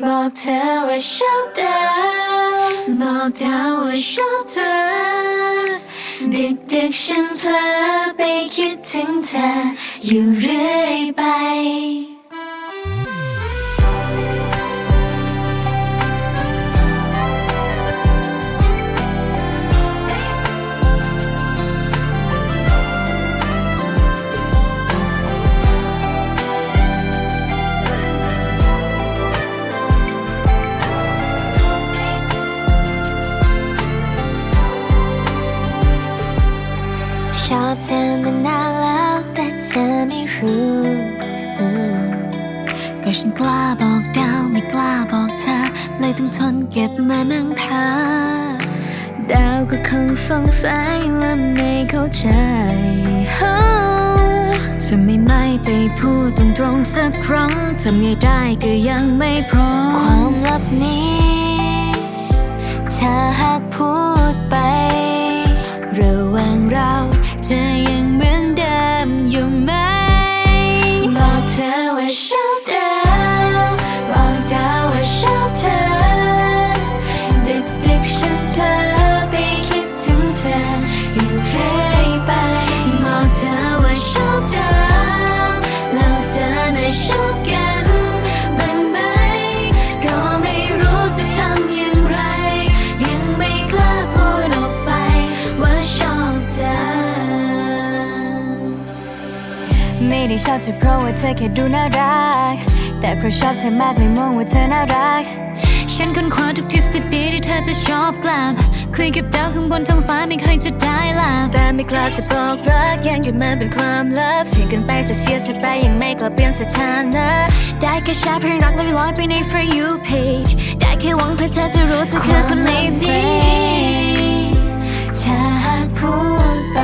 บอกเธอว่าชอบเธอบอกเธอว่าชอบเธอดึกๆฉันเพลอไปคิดถึงเธออยู่เรื่อยไป อบเธอมานานแล้วแต่เธอไม่รู้ก็ฉันกล้าบอกดาวไม่กล้าบอกเธอ เลยต้องทนเก็บมานั่งพ้อดาวก็คงสงสัยและไม่เข้าใจจะไม่ไม่ไปพูดตรงๆสักครั้งทำไม่ได้ก็ยังไม่พร้อมความลับนี้ ถ้าหากพูดไป เร ไม่ได้ชอบเธอเพราะว่าเธอแค่ดูน่ารัก แต่เพราะชอบเธอมากเลยมองว่าเธอน่ารัก ฉันค้นคว้าทุกทฤษฎีที่เธอจะชอบกลับ คุยกับดาวข้างบนท้องฟ้าไม่เคยจะได้หลับแต่ไม่กล้าจะบอกรักยังอยู่มันเป็นความลับเสียงเกันไปจะเสียเธอไปยังไม่กล้าเปลี่ยนสถานะ ได้แค่แชร์เพลงรักลอยๆไปใน For You page ได้แค่หวังเพื่อเธอจะรู้เธอคือคนนี้ถ้าหากพูดไป